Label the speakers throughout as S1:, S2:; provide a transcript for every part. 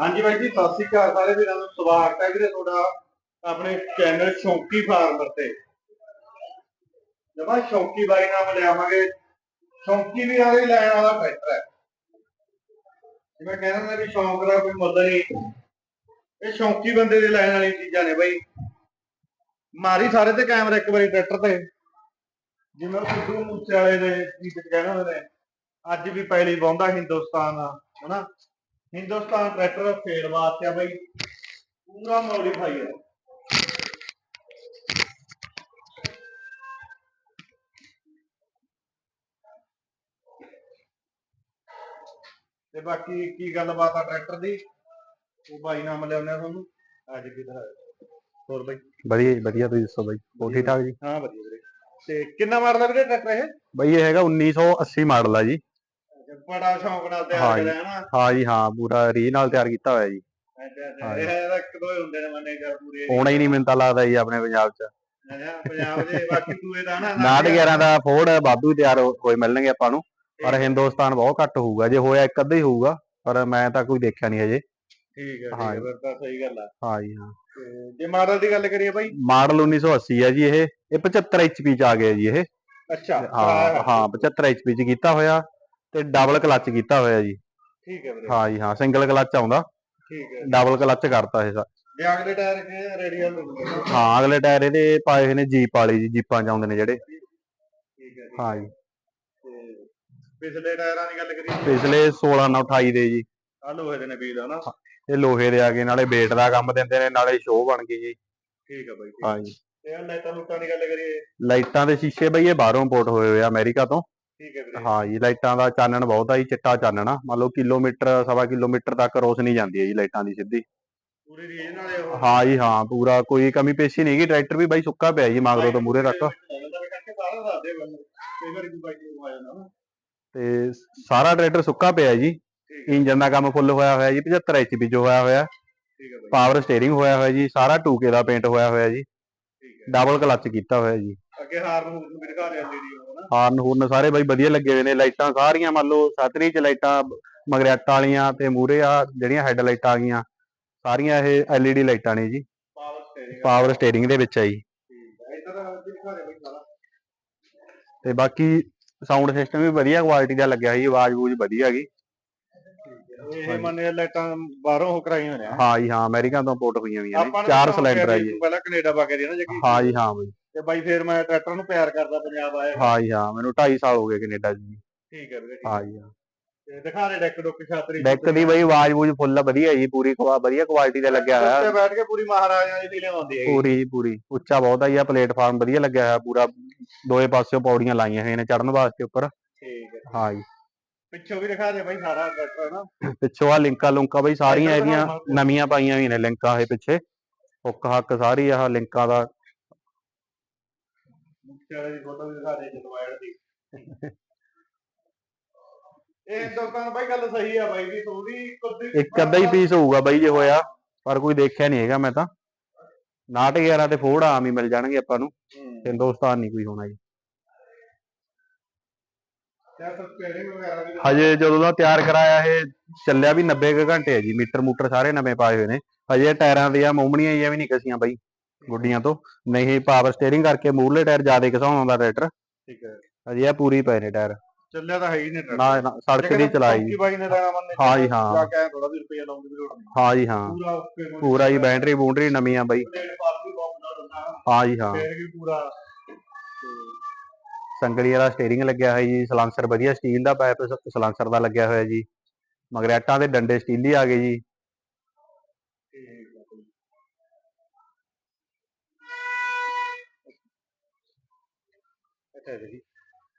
S1: ਹਾਂਜੀ ਬਾਈ ਜੀ, ਸਤਿ ਸ਼੍ਰੀ ਅਕਾਲ ਸਾਰੇ ਵੀਰਾਂ ਨੂੰ। ਸਵਾਗਤ ਹੈ ਵੀਰੇ ਤੁਹਾਡਾ ਆਪਣੇ ਚੈਨਲ ਸ਼ੌਂਕੀ ਫਾਰਮਰ ਤੇ। ਜਮਾ ਸ਼ੌਂਕੀ ਬਾਈ ਨਾਮ ਲਿਆਵਾਂਗੇ ਸ਼ੌਂਕੀ ਵੀ ਆਲੇ ਲੈਣ ਵਾਲਾ ਟਰੈਕਟਰ ਹੈ। ਜਿਵੇਂ ਕਹਿੰਦੇ ਨੇ ਵੀ ਸ਼ੌਂਕ ਦਾ ਕੋਈ ਮੁੱਲ ਨਹੀਂ। ਇਹ ਸ਼ੌਂਕੀ ਬੰਦੇ ਦੇ ਲੈਣ ਵਾਲੀ ਚੀਜ਼ਾਂ ਨੇ ਬਾਈ। ਮਾਰੀ ਸਾਰੇ ਤੇ ਕੈਮਰਾ ਇੱਕ ਵਾਰੀ ਟਰੈਕਟਰ ਤੇ। ਜਿਵੇਂ ਸਿੱਧੂ ਮੂਸੇ ਵਾਲੇ ਦੇ ਗੀਤ ਕਹਿੰਦੇ ਹੁੰਦੇ ਨੇ, ਅੱਜ ਵੀ ਪਹਿਲੀ ਵਾਹੁੰਦਾ ਹਿੰਦੁਸਤਾਨ, ਹਨਾ? ਹਿੰਦੁਸਤਾਨ ਟਰੈਕਟਰ ਫੇਰ ਵਾਸਤੇ ਆ ਬਈ। ਪੂਰਾ ਮੋਡੀਫਾਈ ਹੈ ਤੇ ਬਾਕੀ ਕੀ ਗੱਲਬਾਤ ਆ ਟਰੈਕਟਰ ਦੀ? ਉਹ ਬਾਈ ਨਾਮ ਲਿਆਉਂਦੇ ਆ ਤੁਹਾਨੂੰ। ਅੱਜ ਕਿਧਰ ਹੋਰ ਬਾਈ?
S2: ਵਧੀਆ ਜੀ ਵਧੀਆ ਤੁਸੀਂ ਦੱਸੋ ਬਾਈ? ਹੋਰ ਠੀਕ ਠਾਕ ਜੀ?
S1: ਹਾਂ ਵਧੀਆ ਵੀਰੇ। ਤੇ ਕਿੰਨਾ ਮਾਡਲ ਵੀਰੇ ਟਰੈਕਟਰ ਇਹ?
S2: ਬਾਈ ਇਹ ਹੈਗਾ 1980 ਮਾਡਲ ਆ ਜੀ।
S1: ਬੜਾ ਸ਼ੌਂਕ ਨਾਲ ਤਿਆਰ। ਕਰਿਆ ਨਾ
S2: ਹਾਂ ਜੀ ਹਾਂ ਪੂਰਾ ਰੀ ਨਾਲ ਤਿਆਰ ਕੀਤਾ ਹੋਇਆ ਜੀ।
S1: ਅੱਛਾ ਅੱਛਾ। ਇਹ ਤਾਂ ਇੱਕ ਦੋ ਹੀ ਹੁੰਦੇ ਨੇ ਮੰਨੇ ਕਰ ਪੂਰੇ।
S2: ਹੋਣਾ ਹੀ ਨਹੀਂ ਮੈਨੂੰ ਤਾਂ ਲੱਗਦਾ ਜੀ ਆਪਣੇ ਪੰਜਾਬ 'ਚ।
S1: ਪੰਜਾਬ ਦੇ ਬਾਕੀ ਦੂਏ ਦਾ ਨਾ
S2: 911 ਦਾ ਫੋਰਡ ਵਾਧੂ ਤਿਆਰ ਹੋਏ ਮਿਲਣਗੇ ਆਪਾਂ ਨੂੰ। ਪਰ ਹਿੰਦੁਸਤਾਨ ਬਹੁਤ ਘੱਟ ਹੋਊਗਾ। ਜੇ ਹੋਇਆ ਇੱਕ ਅੱਧਾ ਹੀ ਹੋਊਗਾ ਪਰ ਮੈਂ ਤਾਂ ਕੋਈ ਦੇਖਿਆ ਨਹੀਂ ਹਜੇ।
S1: ਠੀਕ ਹੈ
S2: ਹਾਂ।
S1: ਫਿਰ ਤਾਂ ਸਹੀ ਗੱਲ ਆ।
S2: ਹਾਂ ਜੀ ਹਾਂ।
S1: ਜੇ ਮਾਡਲ ਦੀ ਗੱਲ ਕਰੀਏ ਬਾਈ?
S2: ਮਾਡਲ 1980 ਹੈ ਜੀ ਇਹ। ਇਹ 75 HP 'ਚ ਆ ਗਿਆ ਜੀ ਇਹ।
S1: ਅੱਛਾ।
S2: ਹਾਂ ਹਾਂ 75 HP 'ਚ ਕੀਤਾ ਹੋਇਆ। ਤੇ ਡਬਲ ਕਲੱਚ ਕੀਤਾ ਹੋਇਆ ਜੀ।
S1: ਠੀਕ ਹੈ ਵੀਰੇ।
S2: ਹਾਂ ਜੀ ਹਾਂ ਸਿੰਗਲ ਕਲੱਚ ਆਉਂਦਾ।
S1: ਠੀਕ ਹੈ।
S2: ਡਬਲ ਕਲੱਚ ਕਰਤਾ ਇਹ
S1: ਜੇ ਅਗਲੇ ਟਾਇਰ ਕੇ ਰੇਡੀਅਲ
S2: ਹਾਂ ਅਗਲੇ ਟਾਇਰ ਇਹਦੇ ਪਾਏ ਹੋਏ ਨੇ ਜੀਪ ਵਾਲੇ ਜੀ ਜੀਪਾਂ ਚ ਆਉਂਦੇ ਨੇ ਜਿਹੜੇ।
S1: ਠੀਕ ਹੈ
S2: ਹਾਂ ਜੀ।
S1: ਤੇ ਪਿਛਲੇ ਟਾਇਰਾਂ ਦੀ ਗੱਲ ਕਰੀਏ।
S2: ਪਿਛਲੇ 16 ਨਾਲ 28 ਦੇ ਜੀ।
S1: ਆ ਲੋਹੇ ਦੇ ਨੇ ਵੀਲ ਹਨਾ?
S2: ਇਹ ਲੋਹੇ ਦੇ ਆ ਗਏ ਨਾਲੇ weight ਦਾ ਕੰਮ ਦਿੰਦੇ ਨੇ ਨਾਲੇ ਸ਼ੋਅ ਬਣ ਗਈ ਜੀ।
S1: ਠੀਕ ਹੈ ਬਾਈ।
S2: ਹਾਂ ਜੀ।
S1: ਤੇ ਲਾਈਟਾਂ ਲੂਟਾਂ ਦੀ ਗੱਲ ਕਰੀਏ।
S2: ਲਾਈਟਾਂ ਦੇ ਸ਼ੀਸ਼ੇ ਬਈ ਇਹ ਬਾਹਰੋਂ ਇੰਪੋਰਟ ਹੋਏ ਹੋਏ ਆ ਅਮਰੀਕਾ ਤੋਂ।
S1: ਠੀਕ ਹੈ ਵੀਰੇ।
S2: ਹਾਂ ਜੀ ਲਾਈਟਾਂ ਦਾ ਚਾਨਣ ਬਹੁਤ ਆ ਜੀ ਚਿੱਟਾ ਚਾਨਣ ਆ। ਮੰਨ ਲਓ ਕਿਲੋਮੀਟਰ ਸਵਾ ਕਿਲੋਮੀਟਰ ਤੱਕ ਰੋਸ਼ਨੀ ਜਾਂਦੀ ਹੈ ਜੀ ਲਾਈਟਾਂ ਦੀ ਸਿੱਧੀ।
S1: ਪੂਰੀ ਰੀਜ ਨਾਲੇ ਉਹ
S2: ਹਾਂ ਜੀ ਹਾਂ ਪੂਰਾ ਕੋਈ ਕਮੀ ਪੇਸ਼ੀ ਨਹੀਂ ਗੀ ਟਰੈਕਟਰ ਵੀ ਬਾਈ ਸੁੱਕਾ ਪਿਆ ਜੀ ਮਗਰੋਂ ਤੋਂ ਮੂਰੇ
S1: ਨਾ
S2: ਤੇ ਸਾਰਾ ਟਰੈਕਟਰ ਸੁੱਕਾ ਪਿਆ ਜੀ। ਇੰਜਨ ਦਾ ਕੰਮ ਫੁੱਲ ਹੋਇਆ ਹੋਇਆ ਜੀ 75 HP 'ਚ ਹੋਇਆ ਹੋਇਆ। ਪਾਵਰ ਸਟੀਅਰਿੰਗ ਹੋਇਆ ਹੋਇਆ ਜੀ ਸਾਰਾ 2K ਦਾ ਪੇਂਟ ਹੋਇਆ ਹੋਇਆ ਜੀ। ਡਬਲ ਕਲੱਚ ਕੀਤਾ ਹੋਇਆ ਜੀ।
S1: ਅੱਗੇ ਹਾਰਨ ਹੂਰਨ ਵੀ ਦਿਖਾ ਰਿਹਾ ਜਿਹੜੀ ਉਹ ਨਾ
S2: ਹਾਰਨ ਹੂਰਨ ਸਾਰੇ ਬਾਈ ਵਧੀਆ ਲੱਗੇ ਹੋਏ ਨੇ ਲਾਈਟਾਂ ਸਾਰੀਆਂ ਮੰਨ ਲਓ ਸਤਰੀ ਚ ਲਾਈਟਾਂ ਮਗਰਿਆਟਾਂ ਵਾਲੀਆਂ ਤੇ ਮੂਰੇ ਆ ਜਿਹੜੀਆਂ ਹੈੱਡ ਲਾਈਟਾਂ ਆ ਗਈਆਂ ਸਾਰੀਆਂ ਇਹ LED ਲਾਈਟਾਂ ਨੇ ਜੀ।
S1: ਪਾਵਰ
S2: ਸਟੀਅਰਿੰਗ ਦੇ ਵਿੱਚ ਆ ਜੀ। ਤੇ ਬਾਕੀ ਸਾਊਂਡ ਸਿਸਟਮ ਵੀ ਵਧੀਆ ਕੁਆਲਿਟੀ ਦਾ ਲੱਗਿਆ ਜੀ ਆਵਾਜ਼ ਬੂਝ ਵਧੀਆ ਗਈ।
S1: ਇਹ ਮੰਨੇ ਲਾਈਟਾਂ ਬਾਹਰੋਂ ਹੋ ਕਰਾਈਆਂ ਹੋਈਆਂ। ਨੇ
S2: ਹਾਂ ਜੀ ਹਾਂ ਅਮਰੀਕਾ ਤੋਂ ਇੰਪੋਰਟ ਹੋਈਆਂ ਹੋਈਆਂ ਨੇ ਚਾਰ ਸਿਲੰਡਰ ਆ ਜੀ।
S1: ਪਹਿਲਾਂ ਕੈਨੇਡਾ ਪਾ ਕੇ ਦੀ ਨਾ ਜੱਗੀ
S2: ਹਾਂ ਜੀ ਹਾਂ ਬਾਈ।
S1: ਤੇ ਬਾਈ ਫੇਰ ਮੈਂ ਟਰੈਕਟਰ ਨੂੰ ਪਿਆਰ ਕਰਦਾ ਪੰਜਾਬ ਆਇਆ
S2: ਹਾਂ ਜੀ ਹਾਂ ਮੈਨੂੰ 2.5 ਸਾਲ ਹੋ ਗਏ ਕੈਨੇਡਾ ਜੀ।
S1: ਠੀਕ ਹੈ ਵੀਰੇ
S2: ਹਾਂ। ਜੀ ਹਾਂ।
S1: ਤੇ ਦਿਖਾ ਦੇ ਡੈਕ ਡੁੱਕ ਛਾਤਰੀ
S2: ਡੈਕ ਦੀ ਬਾਈ ਆਵਾਜ਼ ਬੂਝ ਫੁੱਲ ਵਧੀਆ ਜੀ ਪੂਰੀ ਕੁਆ- ਵਧੀਆ ਕੁਆਲਿਟੀ ਦਾ ਲੱਗਿਆ ਹੋਇਆ।
S1: ਉੱਤੇ ਬੈਠ ਕੇ ਪੂਰੀ ਮਹਾਰਾਜਾ ਦੀ ਫੀਲਿੰਗ ਆਉਂਦੀ ਹੈ
S2: ਪੂਰੀ ਪੂਰੀ। ਉੱਚਾ ਬਹੁਤ ਆ ਜੀ ਆ ਪਲੇਟਫਾਰਮ ਵਧੀਆ ਲੱਗਿਆ ਹੋਇਆ ਪੂਰਾ ਦੋਏ ਪਾਸਿਓਂ ਪੌੜੀਆਂ ਲਾਈਆਂ ਹੋਈਆਂ ਨੇ ਚੜਨ ਵਾਸਤੇ ਉੱਪਰ।
S1: ਠੀਕ ਹੈ।
S2: ਹਾਂ ਜੀ।
S1: ਪਿੱਛੋਂ ਵੀ ਦਿਖਾ ਦੇ ਬਾਈ ਸਾਰਾ ਟਰੈਕਟਰ ਨਾ
S2: ਪਿੱਛੋਂ ਆ ਲਿੰਕਾਂ ਲੁੰਕਾਂ ਬਈ ਸਾਰੀਆਂ ਇਹਦੀਆਂ ਨਵੀਆਂ ਪਾਈਆਂ ਹੋਈਆਂ ਨੇ ਲਿੰਕਾਂ ਇਹ ਪਿੱਛੇ। ਹੁੱਕ ਹੱਕ ਸਾਰੀ ਆਹ ਲਿੰਕਾਂ ਦਾ
S1: ਮੁਖਿਆ ਦੀ ਫੋਟੋ ਵੀ ਦਿਖਾ ਦੇ ਐਡ ਦੀ। ਇਹ ਦੋਸਤਾਂ ਬਾਈ ਗੱਲ ਸਹੀ ਆ ਬਾਈ ਦੀ ਥੋੜੀ ਕੁੱਦੀ
S2: ਇੱਕ ਅੱਧਾ ਹੀ ਪੀਸ ਹੋਊਗਾ ਬਈ ਜੇ ਹੋਇਆ ਪਰ ਕੋਈ ਦੇਖਿਆ ਨਹੀਂ ਹੈਗਾ ਮੈਂ ਤਾਂ। 911 ਤੇ ਫੋੜ ਆਮ ਹੀ ਮਿਲ ਜਾਣਗੇ ਆਪਾਂ ਨੂੰ ਹਿੰਦੁਸਤਾਨ ਨਹੀਂ ਕੋਈ ਹੋਣਾ ਜੀ।
S1: ਵੀ
S2: ਹਜੇ ਜਦੋਂ ਦਾ ਤਿਆਰ ਕਰਾਇਆ ਇਹ ਚੱਲਿਆ ਵੀ 90 ਕੁ ਘੰਟੇ ਹੈ ਜੀ ਮੀਟਰ ਮੂਟਰ ਸਾਰੇ ਨਵੇਂ ਪਾਏ ਹੋਏ ਨੇ। ਹਜੇ ਟਾਇਰਾਂ ਦੀਆਂ ਮੋਮਣੀਆਂ ਜਿਹੀਆਂ ਵੀ ਨਹੀਂ ਕਸੀਆਂ ਬਈ। ਗੁੱਡੀਆਂ ਤੋਂ। ਨਹੀਂ ਪਾਵਰ ਸਟੀਅਰਿੰਗ ਕਰਕੇ ਮੂਰਲੇ ਟਾਇਰ ਜ਼ਿਆਦਾ ਘਸਾਉਣ ਦਾ ਟਰੈਕਟਰ।
S1: ਠੀਕ ਹੈ।
S2: ਹਜੇ ਆ ਪੂਰੀ ਪਏ ਨੇ ਟਾਇਰ।
S1: ਚੱਲਿਆ ਤਾਂ ਹੈ ਹੀ ਨਹੀਂ
S2: ਨਾ ਨਾ ਸੜਕ ਦੀ ਚਲਾਈ। ਜੀ।
S1: ਬਾਈ ਨੇ ਲੈਣਾ ਮੰਨੇ
S2: ਹਾਂ ਜੀ, ਹਾਂ।
S1: ਜਾ ਕੇ ਥੋੜਾ ਵੀ ਰੁਪਏ ਲਾਉਣ ਦੀ ਵੀ ਲੋੜ ਨਹੀਂ।
S2: ਹਾਂ ਜੀ ਹਾਂ।
S1: ਪੂਰਾ
S2: ਪੂਰਾ ਜੀ ਬੈਟਰੀ ਬੂੰਡਰੀ ਨਵੀਆਂ ਬਈ। ਹਾਂ ਜੀ ਹਾਂ।
S1: ਪੂਰਾ।
S2: ਸੰਗਲੀ ਵਾਲਾ ਸਟੀਅਰਿੰਗ ਲੱਗਿਆ ਹੋਇਆ ਜੀ ਸਲਾਂਸਰ ਵਧੀਆ ਸਟੀਲ ਦਾ ਪਾਈਪ ਸਲਾਂਸਰ ਦਾ ਲੱਗਿਆ ਹੋਇਆ ਜੀ। ਮਗਰੈਟਾਂ ਦੇ ਡੰਡੇ ਸਟੀਲੀ ਆ ਗਏ ਜੀ।
S1: ਅੱਛਾ ਜੀ।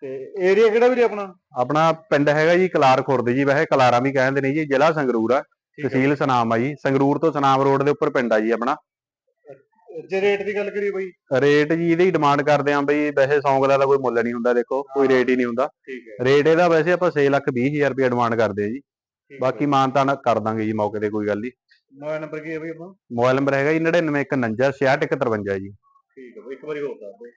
S1: ਤੇ ਏਰੀਆ ਕਿਹੜਾ ਵੀਰੇ ਆਪਣਾ?
S2: ਆਪਣਾ ਪਿੰਡ ਹੈਗਾ ਜੀ ਕਲਾਰ ਖੁਰਦ ਜੀ ਵੈਸੇ ਕਲਾਰਾਂ ਵੀ ਕਹਿੰਦੇ ਨੇ ਜੀ ਜ਼ਿਲ੍ਹਾ ਸੰਗਰੂਰ ਆ। ਤਹਿਸੀਲ ਸਨਾਮ ਆ ਜੀ। ਸੰਗਰੂਰ ਤੋਂ ਸਨਾਮ ਰੋਡ ਦੇ ਉੱਪਰ ਪਿੰਡ ਆ ਜੀ ਆਪਣਾ।
S1: ਜੇ ਰੇਟ ਦੀ ਗੱਲ ਕਰੀਏ ਬਾਈ।
S2: ਰੇਟ ਜੀ ਇਹਦੀ ਡਿਮਾਂਡ ਕਰਦੇ ਆਂ ਬਈ ਵੈਸੇ ਸੌਂਗ ਦਾ ਤਾਂ ਕੋਈ ਮੁੱਲ ਨਹੀਂ ਹੁੰਦਾ ਦੇਖੋ ਕੋਈ ਰੇਟ ਹੀ ਨਹੀਂ ਹੁੰਦਾ। ਰੇਟ ਇਹਦਾ ਵੈਸੇ ਆਪਾਂ 6 ਲੱਖ 20 ਹਜ਼ਾਰ ਰੁਪਏ ਡਿਮਾਂਡ ਕਰਦੇ ਆ ਜੀ। ਬਾਕੀ ਮਾਨਤਾਨ ਕਰ ਦਾਂਗੇ ਜੀ ਮੌਕੇ ਤੇ ਕੋਈ ਗੱਲ ਨਹੀਂ।
S1: ਮੋਬਾਈਲ ਨੰਬਰ ਕੀ ਹੈ ਬਾਈ ਆਪਣਾ?
S2: ਮੋਬਾਈਲ ਨੰਬਰ ਹੈਗਾ ਜੀ 9951 6653 ਜੀ।
S1: ਠੀਕ ਹੈ ਬਾਈ ਇੱਕ ਵਾਰੀ ਹੋਰ ਦੱਸ ਦਿਓ।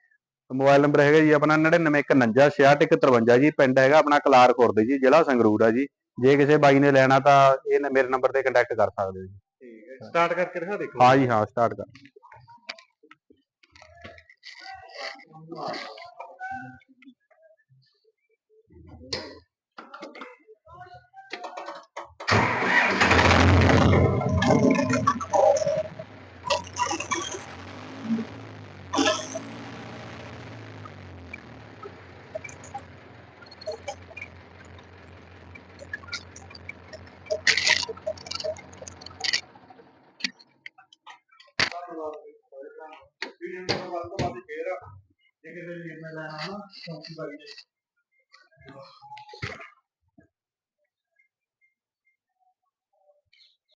S2: ਮੋਬਾਈਲ ਨੰਬਰ ਹੈਗਾ ਜੀ ਆਪਣਾ 9951 6653 ਜੀ ਪਿੰਡ ਹੈਗਾ ਆਪਣਾ ਕਲਾਰ ਖੁਰਦ ਜੀ ਜ਼ਿਲ੍ਹਾ ਸੰਗਰੂਰ ਆ ਜੀ। ਜੇ ਕਿਸੇ ਬਾਈ ਨੇ ਲੈਣਾ ਤਾਂ ਇਹ ਮੇਰੇ ਨੰਬਰ ਤੇ ਕੰਟੈਕਟ ਕਰ ਸਕਦੇ ਹੋ ਜੀ।
S1: ਠੀਕ ਹੈ ਸਟਾਰਟ ਕਰਕੇ ਦਿਖਾ ਦੇਖੋ।
S2: ਹਾਂ ਜੀ ਹਾਂ ਸਟਾਰਟ ਕਰ।
S1: ਵੀਡੀਓ ਨੂੰ ਵੱਧ ਤੋਂ ਵੱਧ ਸ਼ੇਅਰ ਜੇ ਕਿਸੇ ਵੀਰ ਨੇ ਲੈਣਾ ਨਾ ਸ਼ੌਂਕੀ ਬਾਈ ਦੇ